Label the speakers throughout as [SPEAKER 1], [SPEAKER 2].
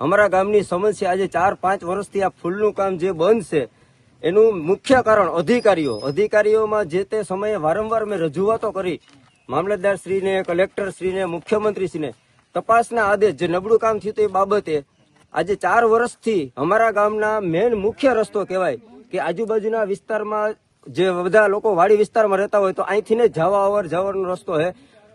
[SPEAKER 1] અમારા ગામની સમસ્યા આજે ચાર પાંચ વર્ષથી આ ફૂલનું કામ જે બંધ છે, એનું મુખ્ય કારણ અધિકારીઓ. અધિકારીઓમાં જે તે સમયે વારંવાર મેં રજૂઆતો કરી, મામલતદાર શ્રીને, કલેક્ટર શ્રીને મુખ્યમંત્રી શ્રીને તપાસના આદેશ, જે નબળું કામ થયું તે બાબતે આજે ચાર વર્ષથી અમારા ગામના મેન મુખ્ય રસ્તો કહેવાય કે આજુબાજુના વિસ્તારમાં જે બધા લોકો વાડી વિસ્તારમાં રહેતા હોય તો અહીંથી ને જવા અવર જવાનો રસ્તો છે.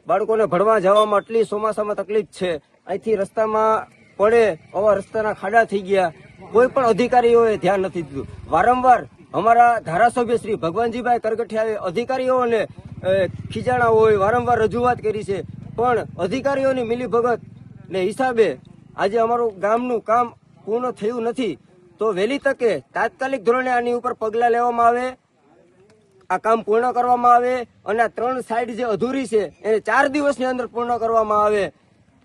[SPEAKER 1] બાળકોને ભણવા જવામાં આટલી ચોમાસામાં તકલીફ છે. અહીંથી રસ્તામાં પડે આવા રસ્તાના ખાડા થઈ ગયા. કોઈ પણ અધિકારીઓએ ધ્યાન નથી દીધું. વારંવાર અમારા ધારાસભ્ય શ્રી ભગવાનજીભાઈ કરગઠિયાએ અધિકારીઓને ખીજાણા હોય, વારંવાર રજૂઆત કરી છે. પણ અધિકારીઓની મિલીભગત ને હિસાબે આજે અમારું ગામનું કામ પૂર્ણ થયું નથી. તો વહેલી તકે તાત્કાલિક ધોરણે આની ઉપર પગલાં લેવામાં આવે, આ કામ પૂર્ણ કરવામાં આવે અને આ ત્રણ સાઈડ જે અધૂરી છે એને ચાર દિવસની અંદર પૂર્ણ કરવામાં આવે.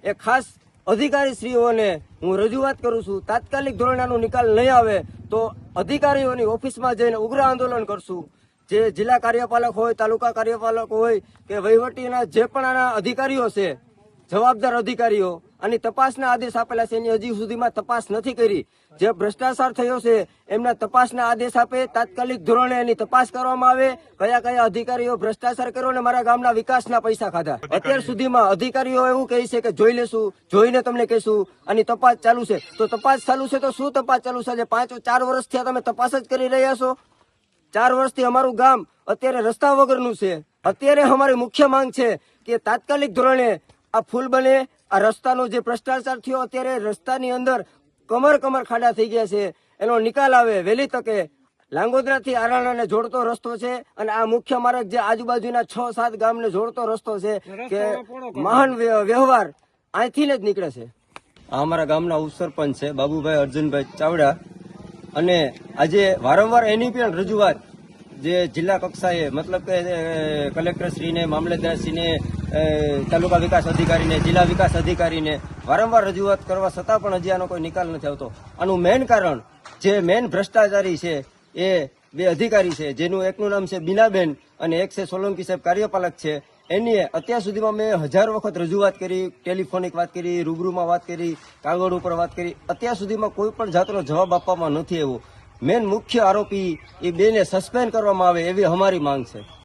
[SPEAKER 1] એ ખાસ અધિકારીશ્રીઓને હું રજૂઆત કરું છું, તાત્કાલિક ધોરણે નિકાલ નહીં આવે તો અધિકારીઓની ઓફિસમાં જઈને ઉગ્ર આંદોલન કરશું. જે જિલ્લા કાર્યપાલક હોય, તાલુકા કાર્યપાલક હોય કે વહીવટીના જે પણ આના અધિકારીઓ છે, જવાબદાર અધિકારીઓ આની તપાસના આદેશ આપેલા છે એની હજી સુધીમાં તપાસ નથી કરી. જે ભ્રષ્ટાચાર થયો છે એમના તપાસના આદેશ આપે તાત્કાલિક ધોરણે એની તપાસ કરવામાં આવે. કયા કયા અધિકારીઓ ભ્રષ્ટાચાર કર્યો અને મારા ગામના વિકાસના પૈસા ખાધા. અત્યાર સુધીમાં અધિકારીઓ એવું કહે છે કે જોઈ લેશું જોઈને તમને કહીશું. આની તપાસ ચાલુ છે. તો તપાસ ચાલુ છે તો શું તપાસ ચાલુ છે? પાંચ ચાર વર્ષથી તમે તપાસ જ કરી રહ્યા છો? ચાર વર્ષથી અમારું ગામ અત્યારે રસ્તા વગરનું છે. અત્યારે અમારી મુખ્ય માંગ છે કે તાત્કાલિક ધોરણે આ ફૂલ બને આ રસ્તાનો જે ભ્રષ્ટાચાર થયો અત્યારે રસ્તાની અંદર કમર કમર ખાડા થઈ ગયા છે. એનો નિકાલ આવે વહેલી તકે. લાંગોદરાથી આરાણાને જોડતો રસ્તો છે અને આ મુખ્ય માર્ગ જે આજુબાજુના છ સાત ગામને જોડતો રસ્તો છે કે મહાન વ્ય- વ્યવહાર અહીંથી જ નીકળે છે. આ અમારા ગામના ઉપસરપંચ છે બાબુભાઈ અર્જુનભાઈ ચાવડા. અને આજે વારંવાર એની પણ રજૂઆત જે જિલ્લા કક્ષાએ મતલબ કે કલેક્ટરશ્રીને મામલતદારશ્રીને તાલુકા વિકાસ અધિકારીને, જિલ્લા વિકાસ અધિકારીને વારંવાર રજૂઆત કરવા છતાં પણ હજી આનો કોઈ નિકાલ નથી આવતો. આનું મેઇન કારણ, જે મેઇન ભ્રષ્ટાચારી છે, એ બે અધિકારી છે, જેનું એકનું નામ છે બીનાબેન અને એક છે સોલંકી સાહેબ કાર્યપાલક છે. એની અત્યાર સુધીમાં મેં હજાર વખત રજૂઆત કરી, ટેલિફોનિક વાત કરી, રૂબરૂમાં વાત કરી, કાગળ ઉપર વાત કરી. અત્યાર સુધીમાં કોઈ પણ જાતનો જવાબ આપવામાં નથી આવ્યો. મેન મુખ્ય આરોપી એ બેને સસ્પેન્ડ કરવામાં આવે એવી અમારી માંગ છે.